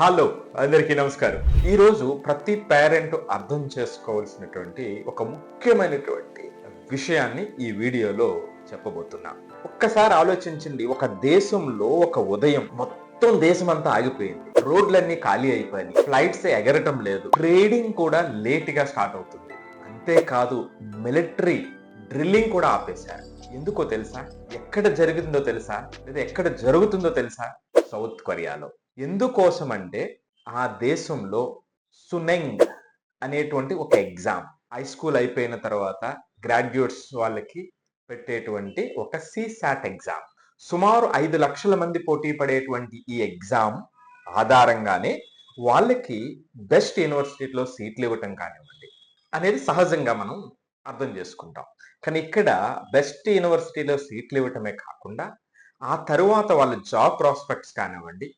Hello అందరికీ నమస్కారం. ఈరోజు ప్రతి పేరెంట్ అర్థం చేసుకోవాల్సినటువంటి ఒక ముఖ్యమైనటువంటి విషయాన్ని ఈ వీడియోలో చెప్పబోతున్నా. ఒక్కసారి ఆలోచించండి ఒక దేశంలో ఒక ఉదయం మొత్తం దేశం అంతా ఆగిపోయింది. రోడ్లన్నీ ఖాళీ అయిపోయాయి ఫ్లైట్స్ ఎగరటం లేదు. ట్రేడింగ్ కూడా లేట్గా స్టార్ట్ అవుతుంది. అంతేకాదు మిలిటరీ డ్రిల్లింగ్ కూడా ఆపేశారు. ఎందుకో తెలుసా? ఎక్కడ జరుగుతుందో తెలుసా? లేదా ఎక్కడ జరుగుతుందో తెలుసా? సౌత్ కొరియాలో. ఎందుకోసం అంటే ఆ దేశంలో సునెంగ్ అనేటువంటి ఒక ఎగ్జామ్ హై స్కూల్ అయిపోయిన తర్వాత గ్రాడ్యుయేట్స్ వాళ్ళకి పెట్టేటువంటి ఒక సిసాట్ ఎగ్జామ్. సుమారు ఐదు లక్షల మంది పోటీ పడేటువంటి ఈ ఎగ్జామ్ ఆధారంగానే వాళ్ళకి బెస్ట్ యూనివర్సిటీలో సీట్లు ఇవ్వటం కానివ్వండి అనేది సహజంగా మనం అర్థం చేసుకుంటాం. కానీ ఇక్కడ బెస్ట్ యూనివర్సిటీలో సీట్లు ఇవ్వటమే కాకుండా ఆ తరువాత వాళ్ళ జాబ్ ప్రాస్పెక్ట్స్ కానివ్వండి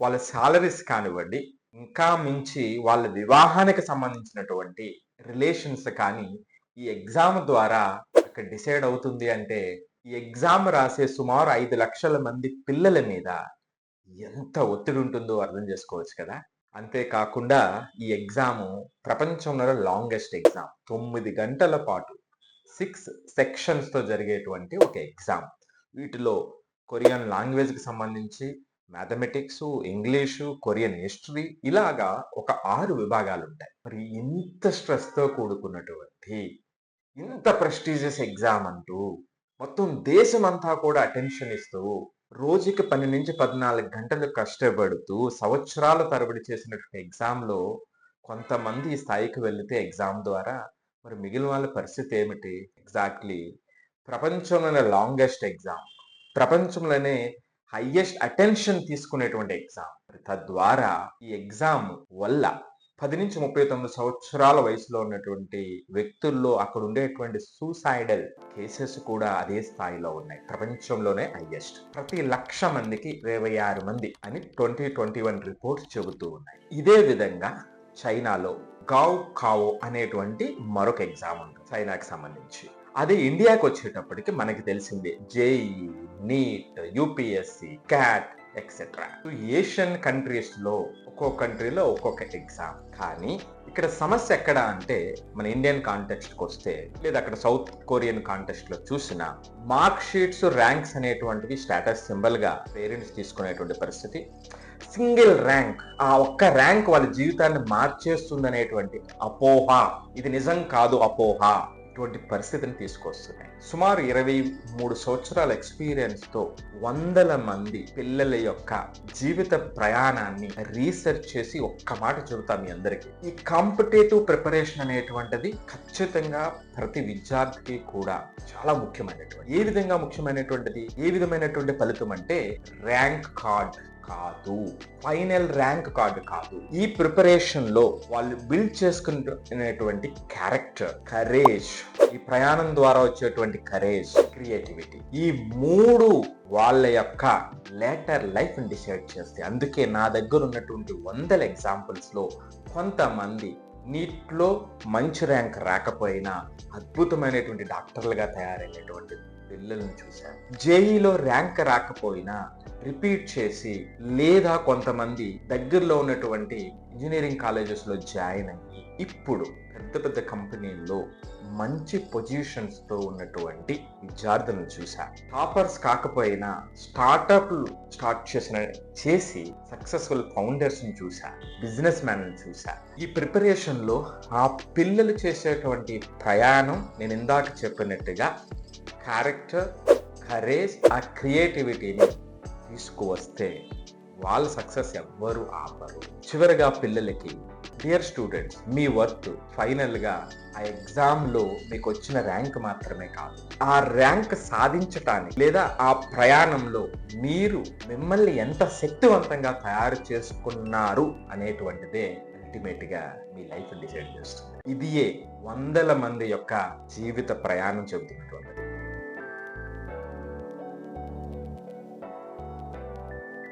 వాళ్ళ సాలరీస్ కానివ్వండి ఇంకా మించి వాళ్ళ వివాహానికి సంబంధించినటువంటి రిలేషన్స్ కానీ ఈ ఎగ్జామ్ ద్వారా అక్కడ డిసైడ్ అవుతుంది అంటే ఈ ఎగ్జామ్ రాసే సుమారు ఐదు లక్షల మంది పిల్లల మీద ఎంత ఒత్తిడి ఉంటుందో అర్థం చేసుకోవచ్చు కదా. అంతేకాకుండా ఈ ఎగ్జామ్ ప్రపంచంలో లాంగెస్ట్ ఎగ్జామ్ తొమ్మిది గంటల పాటు సిక్స్ సెక్షన్స్తో జరిగేటువంటి ఒక ఎగ్జామ్ వీటిలో కొరియన్ లాంగ్వేజ్కి సంబంధించి మ్యాథమెటిక్స్ ఇంగ్లీషు కొరియన్ హిస్టరీ ఇలాగా ఒక ఆరు విభాగాలు ఉంటాయి మరి ఇంత స్ట్రెస్తో కూడుకున్నటువంటి ఇంత ప్రెస్టీజియస్ ఎగ్జామ్ అంటూ మొత్తం దేశం అంతా కూడా అటెన్షన్ ఇస్తూ రోజుకి పన్నెండు నుంచి పద్నాలుగు గంటలు కష్టపడుతూ సంవత్సరాల తరబడి చేసినటువంటి ఎగ్జామ్లో కొంతమంది ఈ స్థాయికి వెళితే ఎగ్జామ్ ద్వారా మరి మిగిలిన వాళ్ళ పరిస్థితి ఏమిటి? ఎగ్జాక్ట్లీ ప్రపంచంలోనే లాంగెస్ట్ ఎగ్జామ్ ప్రపంచంలోనే హయ్యెస్ట్ అటెన్షన్ తీసుకునేటువంటి ఎగ్జామ్ తద్వారా ఈ ఎగ్జామ్ వల్ల పది నుంచి ముప్పై తొమ్మిది సంవత్సరాల వయసులో ఉన్నటువంటి వ్యక్తుల్లో అక్కడ ఉండేటువంటి సూసైడల్ కేసెస్ కూడా అదే స్థాయిలో ఉన్నాయి. ప్రపంచంలోనే హైయెస్ట్ ప్రతి లక్ష మందికి ఇరవై ఆరు మంది అని ట్వంటీ ట్వంటీ వన్ రిపోర్ట్స్ చెబుతూ ఉన్నాయి. ఇదే విధంగా చైనాలో గావ్ కావో అనేటువంటి మరొక ఎగ్జామ్ ఉంది చైనాకి సంబంధించి. అదే ఇండియాకి వచ్చేటప్పటికి మనకి తెలిసిందే. JE NEET UPSC CAT etcetera Asian కంట్రీస్లో ఒక్కో కంట్రీలో ఒక్కొక్క ఎగ్జామ్ కానీ ఇక్కడ సమస్య ఎక్కడ అంటే మన ఇండియన్ కాంటెక్స్ట్కి వస్తే లేదా అక్కడ సౌత్ కొరియన్ కాంటెక్స్ట్లో చూసిన మార్క్ షీట్స్ ర్యాంక్స్ అనేటువంటివి స్టేటస్ సింబల్గా పేరెంట్స్ తీసుకునేటువంటి పరిస్థితి. సింగిల్ ర్యాంక్ ఆ ఒక్క ర్యాంక్ వాళ్ళ జీవితాన్ని మార్చేస్తుందనేటువంటి అపోహ. ఇది నిజం కాదు అపోహ. ఇటువంటి పరిస్థితిని తీసుకొస్తున్నాయి. సుమారు ఇరవై మూడు సంవత్సరాల ఎక్స్పీరియన్స్తో వందల మంది పిల్లల యొక్క జీవిత ప్రయాణాన్ని రీసెర్చ్ చేసి ఒక్క మాట చెబుతాం మీ అందరికీ. ఈ కాంపిటేటివ్ ప్రిపరేషన్ అనేటువంటిది ఖచ్చితంగా ప్రతి విద్యార్థికి కూడా చాలా ముఖ్యమైనటువంటి ఏ విధంగా ముఖ్యమైనటువంటిది? ఏ విధమైనటువంటి ఫలితం అంటే ర్యాంక్ కార్డ్ కాదు. ఫైనల్ ర్యాంక్ కార్డు కాదు. ఈ ప్రిపరేషన్లో వాళ్ళు బిల్డ్ చేసుకునేటువంటి క్యారెక్టర్ కరేజ్ ఈ ప్రయాణం ద్వారా వచ్చేటువంటి కరేజ్ క్రియేటివిటీ ఈ మూడు వాళ్ళ యొక్క లేటర్ లైఫ్ డిసైడ్ చేస్తే అందుకే నా దగ్గర ఉన్నటువంటి వందల ఎగ్జాంపుల్స్లో కొంతమంది నీట్లో మంచి ర్యాంక్ రాకపోయినా అద్భుతమైనటువంటి డాక్టర్లుగా తయారైనటువంటి పిల్లలను చూశాను. జేఈలో ర్యాంక్ రాకపోయినా రిపీట్ చేసి లేదా కొంతమంది దగ్గరలో ఉన్నటువంటి ఇంజనీరింగ్ కాలేజెస్లో జాయిన్ అయ్యి ఇప్పుడు పెద్ద పెద్ద కంపెనీల్లో మంచి పొజిషన్స్తో ఉన్నటువంటి విద్యార్థులను చూశాను టాపర్స్ కాకపోయినా స్టార్టప్లు స్టార్ట్ చేసిన చేసి సక్సెస్ఫుల్ ఫౌండర్స్ని చూసా బిజినెస్ మ్యాన్ చూసా ఈ ప్రిపరేషన్లో ఆ పిల్లలు చేసేటువంటి ప్రయాణం నేను ఇందాక చెప్పినట్టుగా క్యారెక్టర్ కరేజ్ ఆ క్రియేటివిటీని తీసుకువస్తే వాళ్ళ సక్సెస్ ఎవ్వరు ఆపరు. చివరిగా పిల్లలకి డియర్ స్టూడెంట్స్ మీ వర్త్ ఫైనల్గా ఆ ఎగ్జామ్లో మీకు వచ్చిన ర్యాంక్ మాత్రమే కాదు. ఆ ర్యాంక్ సాధించటానికి లేదా ఆ ప్రయాణంలో మీరు మిమ్మల్ని ఎంత శక్తివంతంగా తయారు చేసుకున్నారు అనేటువంటిదే అల్టిమేట్గా మీ లైఫ్ డిసైడ్ చేస్తుంది. ఇదియే వందల మంది యొక్క జీవిత ప్రయాణం చెబుతున్నటువంటిది.